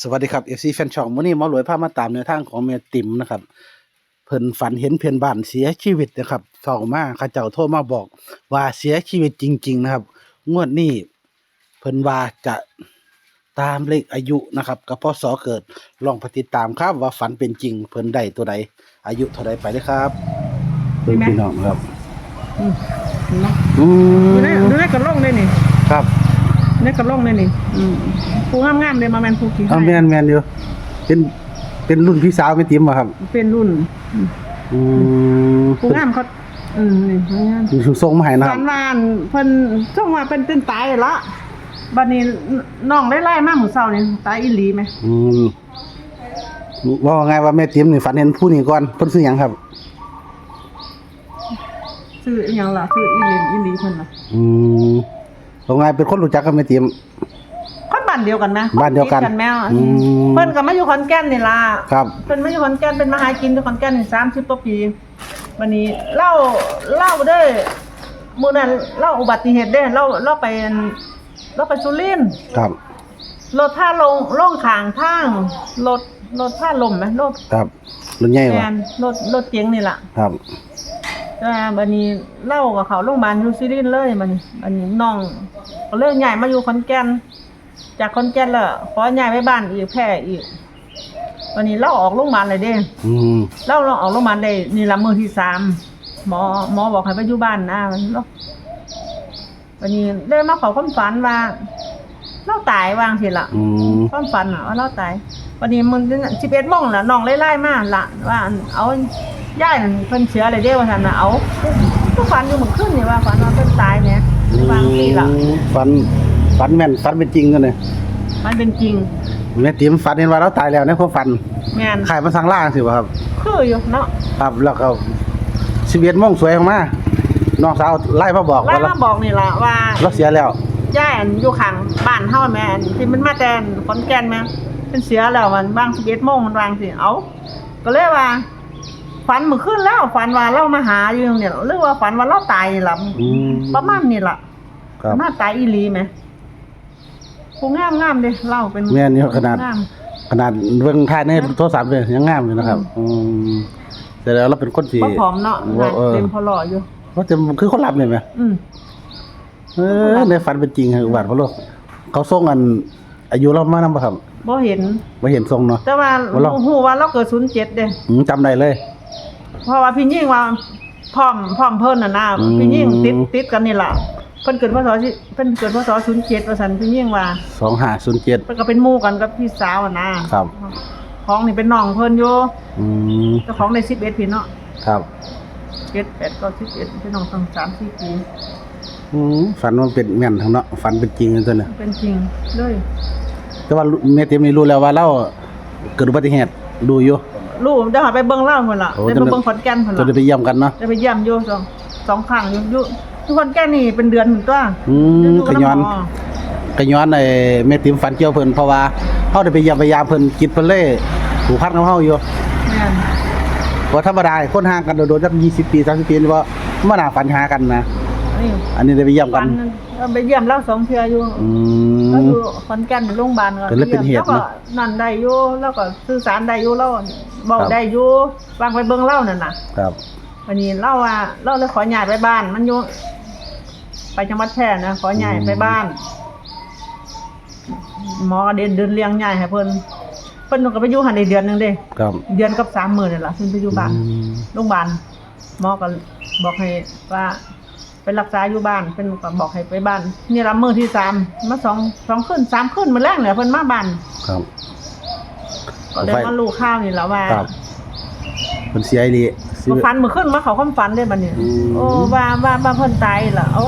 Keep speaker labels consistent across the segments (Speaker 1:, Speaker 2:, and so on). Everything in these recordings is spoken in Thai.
Speaker 1: สวัสดีครับ FC แฟนช่องมื้อนี้หมารวยพามาตามแนวทางของแม่ติ๋มนะครับ เพิ่นฝันเห็นเพื่อนบ้านเสียชีวิตนะครับเฝ้ามาเขาเจ้าโทรมาบอกว่าเสียชีวิตจริง ๆ นะครับ งวดนี้เพิ่นว่าจะตามเลขอายุนะครับกับพศเกิดลองไปฏิดตามครับว่าฝันเป็นจริง เพิ่นได้ตัวใดอายุเท่าใดไปเลยครับเพิ่นพี่น้องครับ
Speaker 2: อืมเห็นไหม
Speaker 1: อื
Speaker 2: ดู
Speaker 1: ม
Speaker 2: ได้ดูได้กระล่องเลยนี่
Speaker 1: ครับ
Speaker 2: ได้กระล่องเลยนี่อืมผู้งามๆเลยมาแมนผู้ขี้
Speaker 1: เอาแม่นแม่นอยู่เป็นเป็นรุ่นพี่สาวแม่ติ๋มบ่ครับ
Speaker 2: เป็นรุ่นอืม
Speaker 1: อืม
Speaker 2: ผู้งามเขาอืมนี่ผู้งาม
Speaker 1: ถูกส่งมาให้นะค
Speaker 2: ฝั
Speaker 1: รับ
Speaker 2: นวาอันเพิ่นจ้องว่าเป็นเป็นตายละบัดนี้น้องได้ไล่มาหมู่เศร้านี่ตายอีหลีไหม
Speaker 1: อืมว่าไงว่าแม่ติ๋มนี่ฝันเห็นผู้นี้ก่อนเพิ่นซื้อหยังครับ
Speaker 2: ชื่ออีหยังล่ะชื่ออีหลีอีหลีเพิ่นล่ะ
Speaker 1: อืม ว่าไงเป็นคนรู้จักกับแม่ติ๋ม
Speaker 2: คนบ้านเดียวกันไหม
Speaker 1: บ้านเดียวกัน
Speaker 2: ติแมว
Speaker 1: อืม
Speaker 2: เพิ่นก็มาอยู่ขอนแก่นนี่ล่ะ
Speaker 1: ครับ
Speaker 2: เป็นมาอยู่ขอนแก่นเป็นมาหากินที่ขอนแก่นนี่สามสิบกว่าปีวันนี้เล่าเล่าได้มื้อนั้นเล่าอุบัติเหตุได้เล่าเล่าไปเล่าไปสุรินทร์
Speaker 1: ครับ
Speaker 2: รถท่าลงล่องขางทางรถรถท่าลมไหมรถ
Speaker 1: ครับรุ่นใหญ่
Speaker 2: แม
Speaker 1: วะ
Speaker 2: นรถรถเก๋งนี่ล่ะ
Speaker 1: ครับ
Speaker 2: แต่บัดนี้เล่ากับเขาโรงพยาบาลอยู่สุรินทร์เลยบัดนี้บัดนี้น้องก็เลยย้ายมาอยู่ขอนแก่นจากขอนแก่นแล้วขอย้ายไปบ้านอีกแพร่อีกวันนี้เล่าออกโรงพยาบาลเลยเด้
Speaker 1: อืม
Speaker 2: เล่าเราออกโรงพยาบาลได้นี่ละมือที่สามหมอหมอบอกให้ไปอยู่บ้านนะมันเนาะวันนี้ได้มาขอความฝันว่าเราตายวางสิละ
Speaker 1: อืม
Speaker 2: ความฝันอะว่าเราตายวันนี้มันสิบเอ็ดโมงละน้องไล่ไล่มาละว่าอันเอา ย่ายนั่นเพิ่นเชื้ออะไรเด้ว่าท่านน่ะเอาก็ฝันอยู่เมื่อคืนนี่ว่าฝันว่าเพิ่นตายเนี่ยวางสิละ
Speaker 1: ฝันฝันแม่นฝันเป็นจริงกันเลย
Speaker 2: มันเป็นจริง
Speaker 1: แม่ติ๋มฝันเห็นว่าเราตายแล้วในความฝัน
Speaker 2: แม่น
Speaker 1: ขายมาสั่งล่างสิบ่ครับ
Speaker 2: คืออยู่เนาะ
Speaker 1: ครับแล้วก็ชีวิตม่วงสวยออกมาน้องสาวไล่มาบอก
Speaker 2: ไล่
Speaker 1: ว่าเรา
Speaker 2: มาบอกนี่ละว่า
Speaker 1: เราเสียแล้ว
Speaker 2: ย่ายอันอยู่ข้างบ้านเฮาแม่อันที่มันมาแต่นขอนแก่นแม่เป็นเสียแล้วมันบาง11โมงมันวางสิเอาก็เลยว่า ฝันเมื่อคืนแล้วฝันว่าเรามาหาอยู่เนี่ยหรือว่าฝันว่าเราตายนี่ล่ะ
Speaker 1: อืม
Speaker 2: ประมาณนี่ล่ะ
Speaker 1: ครับ
Speaker 2: มาตายอีหลีไหมผู้งามงามๆเด้เล่าเป็น
Speaker 1: แม่นอยู่ขนาด
Speaker 2: งาม
Speaker 1: ขนาดเบิ่งถ่ายในโทรศัพท์เลยยังงามอยู่นะครับอืมแต่แล้วเราเป็นคนที่
Speaker 2: บ่ผอมเนาะ
Speaker 1: ว่าเออ
Speaker 2: เต็มพอหล่ออยู่
Speaker 1: ว่าจะคือคนรับเลยไหม
Speaker 2: อืม
Speaker 1: เออในฝันเป็นจริงครับอุบัติพระโลกเขาส่งอัน อายุเรามานำบ่ครับ
Speaker 2: บ่เห็น
Speaker 1: ไม่เห็นทรงเนาะ
Speaker 2: แต่ว่า
Speaker 1: ว่าเรา
Speaker 2: ฮู้ว่าเราเกิด07เด้
Speaker 1: อืมจำได้เลย
Speaker 2: เพราะว่าพี่ยิ่งว่าพร้อมพร้อมเพิ่นน่ะนะ
Speaker 1: อืม
Speaker 2: พี่ยิ่งติดติดกันนี่ล่ะเพิ่นเกิดพศสิเพิ่นเกิดพศ07ว่าซั่นพี่ยิ่งว่า
Speaker 1: สองห้าศูนย์เจ็ด
Speaker 2: เพิ่นก็เป็นหมู่กันกับพี่สาวอะนะครับ ของนี่เป็นน้องเพิ่นอยู่
Speaker 1: อืม
Speaker 2: เจ้าของได้11พี่เนาะ
Speaker 1: ครับ
Speaker 2: 7 8 9 11พี่น้องตั้ง3 4ปี
Speaker 1: อืมฝันว่าเป็นแม่นทั้งเนาะฝันเป็นจริงเลยตัวเนี่ย
Speaker 2: เป็นจริงเลย
Speaker 1: แต่ว่าแม่เต็มนี่รู้แล้วว่าเราเกิดอุบัติเหตุดูอยู่
Speaker 2: ลูกได้หาไปเบิ่งเล่าพุ่นล่ะ
Speaker 1: โอ้
Speaker 2: ได้
Speaker 1: จะ
Speaker 2: ไป
Speaker 1: ได้
Speaker 2: เบิ่งขอนแก่นพุ่น
Speaker 1: จะ
Speaker 2: ล่ะ
Speaker 1: ได้ไปเยี่ยมกันเนาะ
Speaker 2: ได้ไปเยี่ยมอยู่สองสองครั้งอยู่อยู่ทุกคนแก่นนี่เป็นเดือนถึงตัว
Speaker 1: อืม
Speaker 2: อยู่
Speaker 1: กย้อน
Speaker 2: บหม
Speaker 1: ก็ย้อนไอ้แม่ติ๋มฝันเกี่ยวเพิ่นเพราะว่าเฮาได้ไปเยี่ยมพยายามเพิ่นกินเพิ่นเลยผูกพันกับเฮาอยู่
Speaker 2: แม่น
Speaker 1: เพราะธรรมดาคนห่างกันโดนๆจัก20 ปี 30 ปีนี่บ่บ่น่าฝันหากันนะ
Speaker 2: นี่
Speaker 1: อันนี้ได้ไปเยี่ยมกั
Speaker 2: วัน นเราไปเยี่ยมเล่าสองเทื่ออยู่
Speaker 1: อื
Speaker 2: แล้ว
Speaker 1: ม
Speaker 2: อยู่ขอนแก่นโรงพยาบาล
Speaker 1: ก็เลยเป็นเหตุ
Speaker 2: แล้วก็
Speaker 1: เนอะ
Speaker 2: นั่นได้อยู่แล้วก็สื่อสารได้อยู่แล้วบอก
Speaker 1: ครับ
Speaker 2: ได้อยู่วางไปเบิ่งเล่านั่นน่ะ
Speaker 1: ครับ
Speaker 2: วันนี้เล่าว่าเล่าเลยขอย้ายไปบ้าน มันอยู่ไปจังหวัดแพร่นะขอย้ายไปบ้านหมอก็เดินเดินเลี้ยงย้ายให้เพิ่นเพิ่นก็ไปอยู่หันได้เดือนหนึงเด้
Speaker 1: ครับ
Speaker 2: เดือนกับสามหมื่นนี่แหละขึ้นไปอยู่บ้าน
Speaker 1: อืม
Speaker 2: โรงพยาบาลหมอก็บอกให้ว่า ไปรักษาอยู่บ้านเป็นก็บอกให้ไปบ้าน นี่ละมือที่สามมาสองสองขึ้นสามขึ้นมาแรกเลยเพิ่นมาบ้าน
Speaker 1: ครับ
Speaker 2: ก็เลยมาลูกข้าวนี่แหล้วว่า
Speaker 1: ครับเพิ่นเสียอีหลีสิ
Speaker 2: มาฟันมือขึ้นมาเขาความฝันได้บัดนี้
Speaker 1: อืม
Speaker 2: โอ้ว่าว่าว่าเพิ่นตายเหรอเอ้า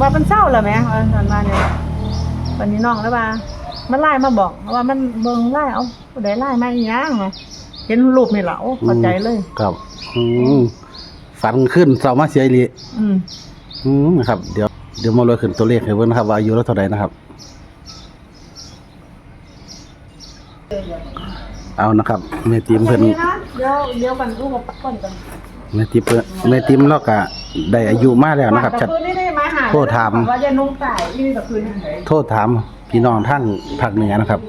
Speaker 2: ว่ามันเศร้าเหรอแหม่ว่าซั่นว่าเนี่ยบัดนี้น้องแล้วว่า มันไล่มาบอกว่ามันเบิ่งไล่เอ้าผู้ใดไล่มาอีหยังวะเห็นรูปนี่ล่ะโอ้เข้าใจเลย
Speaker 1: ครับ อืม ฝันขึ้นเศร้ามาเสียอีหลี
Speaker 2: อืม
Speaker 1: อืมนะครับ เดี๋ยวเดี๋ยวมาเลยขึ้นตัวเลขให้เพิ่นนะครับว่าอายุเราเท่าใดนะครับ เอานะครับแม่ติมเพิ่น
Speaker 2: เดี๋ยวเดี๋ยวกันลูกกับก่อนกัน
Speaker 1: แม่ติมเพิ่นแม่ติมเราก็ได้อายุมาแล้วนะครับชัด
Speaker 2: คืนนี้ได้มาหา
Speaker 1: โทษถาม
Speaker 2: ว่าจะนุ่งไก่ที่นี่กับคืนนี้
Speaker 1: โทษถามพี่น้องทั้งภาคเหนือนะครับ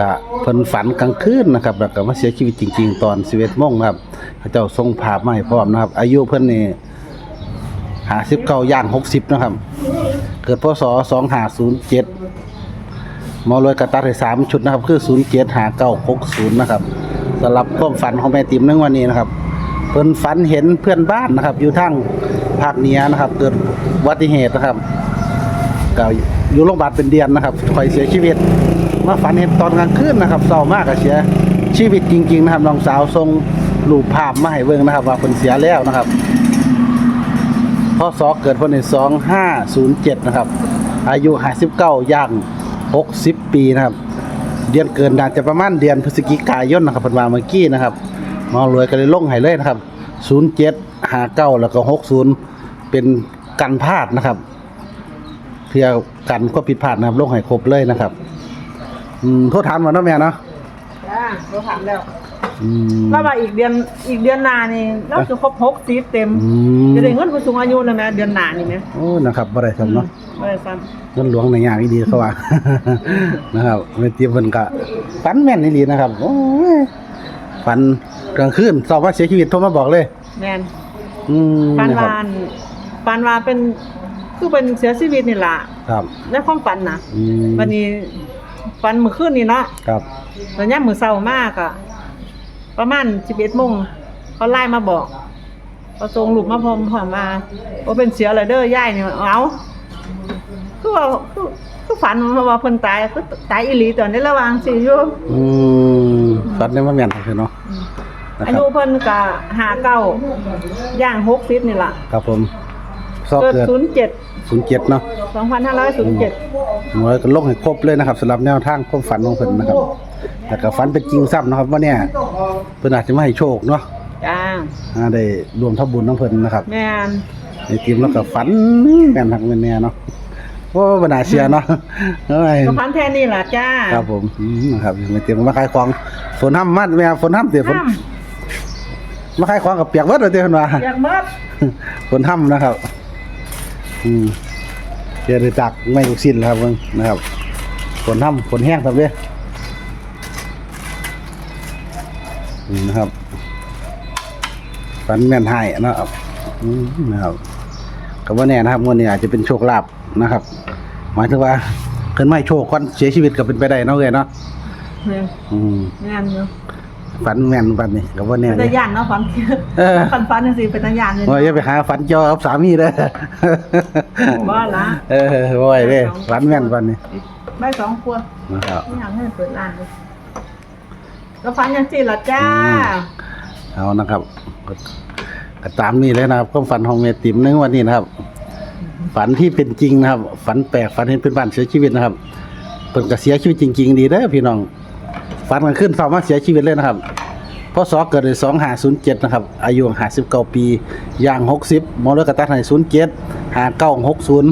Speaker 1: ก็เพิ่นฝันกลางคืนนะครับแล้วก็มาเสียชีวิตจริง ๆ ตอน11โมงนะครับพระเจ้าทรงภาพมาให้พร้อมนะครับ อายุเพิ่นนี่59ย่าง60นะครับ เกิดพศ2507หมอรวยกระตัดให้สามชุดนะครับ คือ0 7 5 9 6 0นะครับสำหรับความฝันของแม่ติ๋มในวันนี้นะครับ เพิ่นฝันเห็นเพื่อนบ้านนะครับ อยู่ทางภาคเหนือนะครับ เกิดอุบัติเหตุนะครับก็อยู่โรงพยาบาลเป็นเดือนนะครับคอยเสียชีวิต มาฝันเห็นตอนกลางคืนนะครับเศร้ามากก็เสียชีวิตจริง ๆ นะครับน้องสาวส่งรูปภาพมาให้เบิ่งนะครับ ว่าเพิ่นเสียแล้วนะครับพศเกิดวันที่2507นะครับ อายุ59ย่าง60ปีนะครับ เดือนเกินน่าจะประมาณเดือนพฤศจิกายนนะครับพิ่นวาเมื่อกี้นะครับมอรวยก็เลยลงให้เลยนะครับ07 59แล้วก็60เป็นกันพลาดนะครับ เพื่อกันก็ผิดพลาดนะครับลงให้ครบเลยนะครับ อืมโทษถามมาเนาะแม่เนาะ
Speaker 2: จ้าเราถามแล้ว
Speaker 1: อืม
Speaker 2: แล้วว่าอีกเดือนอีกเดือนหน้านี่เราจะครบหกสิบเต็ม
Speaker 1: อืม
Speaker 2: จะได้เงินผู้สูงอายุเลยไหมเดือนหน้านี่ไหม
Speaker 1: โอ้นะครับบ่ได้ครับเนาะ
Speaker 2: ไม่ได้ซ้
Speaker 1: เงินหลวงในอย่างอีดีเขาว่า นะครับไม่เตรียมเพิ่นก็ฝันแม่นอีหลีนะครับโอ้ยฝันกลางคืนสอบว่าเสียชีวิตโทรมาบอกเลยำ
Speaker 2: แมน
Speaker 1: อืม
Speaker 2: ปัน
Speaker 1: นะครับ
Speaker 2: วานปันวาเป็นคือเป็นเสียชีวิตนี่ล่ะ
Speaker 1: ครับ
Speaker 2: ในความฝันนะ
Speaker 1: อืม
Speaker 2: วันนี้ ฝันเมื่อคืนนี่เนาะ
Speaker 1: ครับ
Speaker 2: ตอนนี้มือเศร้ามากอะประมาณสิบเอ็ดโมงเขาไล่มาบอกเขาส่งลูกมาพร้อมพร้อมมาว่าเป็นเสียอะไรเด้อย่ายนี่เอาคือว่าคือคือฝันว่าว่าเพิ่นตายคือตายอีหลีตอนนี้ระหว่างสิอยู่
Speaker 1: อืมฝันได้ว่าแม่นคือเนาะนะ
Speaker 2: อา
Speaker 1: ครั
Speaker 2: ยุ
Speaker 1: บ
Speaker 2: เพิ่นก็ห้าเก้าย่างหกสิบนี่ล่ะ
Speaker 1: ครับผม สอบ
Speaker 2: เกิด
Speaker 1: เกิด
Speaker 2: ศูนย์เจ็ด
Speaker 1: 07เนาะ
Speaker 2: สองพันห้าร้อยศูนย์เจ็ด
Speaker 1: หมวยก็ลงให้ครบเลยนะครับสำหรับแนวทางความฝันของเพิ่นนะครับแต่ก็ฝันเป็นจริงซ้ำนะครับว่าเนี่ยเพิ่นอาจจะมาให้โชคเนาะ
Speaker 2: จ้า
Speaker 1: อ่าได้รวมทำบุญน้องเพิ่นนะครับ
Speaker 2: แม่น
Speaker 1: ในทีมแล้วก็ฝันแม่นทักแม่นแน่เนาะโอ้บรรดาเชียเนาะเอ้ย
Speaker 2: ก็พันแท่นี่ล่ะจ้า
Speaker 1: ครับผมอืมนะครับไม่เตรียมมาขายของฝนห้ำมัดแม่ฝนห้ำเดี๋ยวฝน
Speaker 2: ห้าม
Speaker 1: มาขายของกับเปียกเบิดเลยเดี๋ยวเพิ่นว่า
Speaker 2: อยากเมิด
Speaker 1: ฝนห้ำนะครับ อืมเจอได้จักไม่ลูกสิ้นครับเพิ่นนะครับฝนห้ำฝนแห้งครับเด้ออืมนะครับฝันแม่นให้นะครับอืมนะครับก็ว่าแน่นะครับงวดนี้อาจจะเป็นโชคลาภนะครับ หมายถึงว่าเพิ่นไม่โชคก่อนเสียชีวิตก็เป็นไปได้เนาะเอ้ยเนาะ
Speaker 2: แม่น
Speaker 1: อืม
Speaker 2: แม่นอยู่
Speaker 1: ฝันแม่นปันนี่ก็ว่าแน่
Speaker 2: เป็น
Speaker 1: เล
Speaker 2: ตายย่านเนาะฝัน
Speaker 1: เออ
Speaker 2: ฝันฝันจังซี่เป็นตาย่านเลย
Speaker 1: ว่าอย่าไปหาฝันเจ้ากับสามีเด้อ
Speaker 2: บ่ละ
Speaker 1: เออบ่ไหวเด้ฝันแม่นปันนี่
Speaker 2: ไม่สองครัว
Speaker 1: นะครับ
Speaker 2: ไม่อยากให้เปิดร้านเลยแล้วฝันจังซี่ล่ะจ้า
Speaker 1: เอานะครับก็ก็ตามนี้เลยนะครับความฝันของเมติมในวันนี้นะครับ ฝันที่เป็นจริงนะครับ ฝันแปลกฝันเห็นเป็นบ้านเสียชีวิตนะครับเพิ่นก็เสียชีวิตจริง ๆ ดีเด้อพี่น้อง ฝันกันขึ้นสามารถเสียชีวิตเลยนะครับพศเกิดในสองหาศูนย์เจ็ดนะครับ อายุห้าสิบเก้าปี ย่างหกสิบมอเลกตัดให้ศูนย์เจ็ดหาเก้าหกศูนย์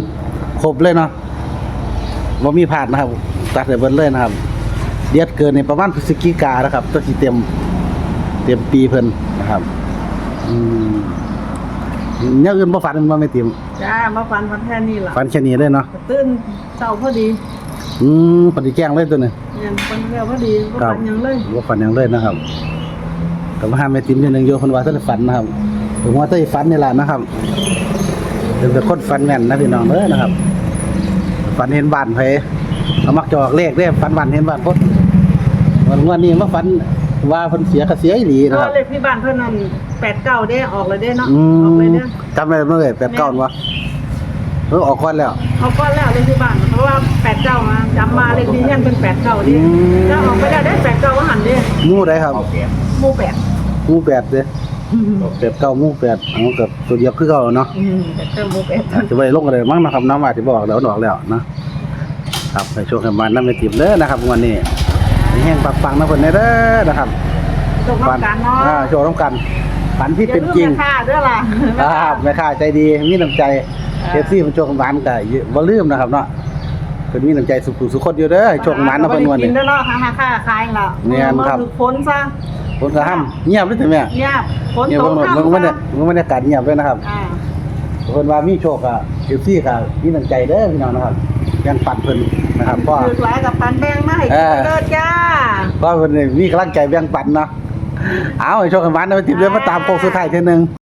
Speaker 1: ครบเลยเนาะว่ามีพลาดนะครับ ตัดให้เบิดเลยนะครับ เดียดเกินในประมาณพฤศจิกานะครับตัวที่เต็มเต็มปีเพิ่นนะครับอืมเนี่ยอื่นบ่ฝันมันบ่ไม่เต็ม
Speaker 2: จ้ามาฝันฝันแค่นี้ล่ะ
Speaker 1: ฝันแค่นี้เลยเนาะ
Speaker 2: ตื่นเช้าพอดี
Speaker 1: อืมปฏิแจ้งเลยตัวนี้
Speaker 2: เนี่ยฝันแล้วพอดีบ่
Speaker 1: ครับ
Speaker 2: ฝันหยังเลย
Speaker 1: ว่าฝันอย่างเลยนะครับแต่ว่าห้ามไม่ติมนิดนึงโยคนว่าท่านฝันนะครับผมว่าท่านฝันนี่แหละนะครับเป็นแต่คนฝันแม่นนะพี่น้องเด้อนะครับฝันเห็นบ้านไผเอามักจะออกเลขเด้อฝันบ้านเห็นบ้านคนวันวันนี้มาฝันว่าเพิ่นเสียก็เสียอีหลี
Speaker 2: ก็
Speaker 1: นะครับ
Speaker 2: เลขที่บ้านเพิ่นนั่น89เด้ออกเลยเด้เนาะ
Speaker 1: อื
Speaker 2: ออก
Speaker 1: ม
Speaker 2: เลยเด้อ
Speaker 1: จำได้เมื่อไหร่แปดเก้าวะ เออออกก่อนแล้ว
Speaker 2: เอาก้อนแล้วเลขที่บ้านเพราะว่า89มาจำมาเลขที่เนี่ยเป็น89เด้
Speaker 1: อืม
Speaker 2: แล้วออกไปแล้วได้89ว่าหันเด้
Speaker 1: หมู่ใดครับ
Speaker 2: หมู่แปด
Speaker 1: หมู่แปดเด้อแปดเก้าหมู่แปดเอากับตัวเดียวคือเก่าเนาะ
Speaker 2: อืม89หมู่แปด
Speaker 1: อาจจะไปลงอะไรมั้งนะครับน้ำว่าที่บอกแล้วดอกแล้วนะครับในช่วงกันมาน้ำไม่ติดเด้อนะครับวันนี้มีแห้งปังๆนะเพิ่นเด้อนะครับ
Speaker 2: ตกน้ำกันเนาะ
Speaker 1: อ่าโชว์น้ำกันฝันที่เป็นจริง
Speaker 2: อย่าลืมแม่ค่าด้วยล่ะ
Speaker 1: ครับแม่ค้าใจดีมีน้ำใจ
Speaker 2: อ่า
Speaker 1: เอฟซีมันโชคหวานก็บ่ลืมนะครับเนาะเพิ่นมีน้ำใจสุขุสุขคนอยู่เด้อให้โชคหวานนะเพิ่นวัน
Speaker 2: กิ
Speaker 1: นี้
Speaker 2: นด้วยเนาะหาค่าขายล่ะ
Speaker 1: แม่นครับ
Speaker 2: มาฝึกฝนซะ
Speaker 1: คนก็ห้ามเงียบเลยแต่แม่
Speaker 2: เงียบฝน
Speaker 1: เงียบ
Speaker 2: ต
Speaker 1: เบิ่
Speaker 2: ก
Speaker 1: ง
Speaker 2: ห้าม
Speaker 1: เบิ่งบรรยา
Speaker 2: ซะ
Speaker 1: เบิ่งบรรยากาศเงียบเลยนะครับ
Speaker 2: อ่า
Speaker 1: เพิ่นว่ามีโชคอะเอฟซีก็มีน้ำใจเด้อพี่น้องนะครับยังปั่นเพิ่นนะครับเพราะ
Speaker 2: ถือหลายกับปันแบงมาให้
Speaker 1: เออ
Speaker 2: เกิดจ้า
Speaker 1: ก็เป็นมีกำลังใจแบ่งปันเนาะเอาให้โชคกันวันนะแม่ติ๋มเดี๋ยวมาตามโค้งสุดท้ายเทีนึง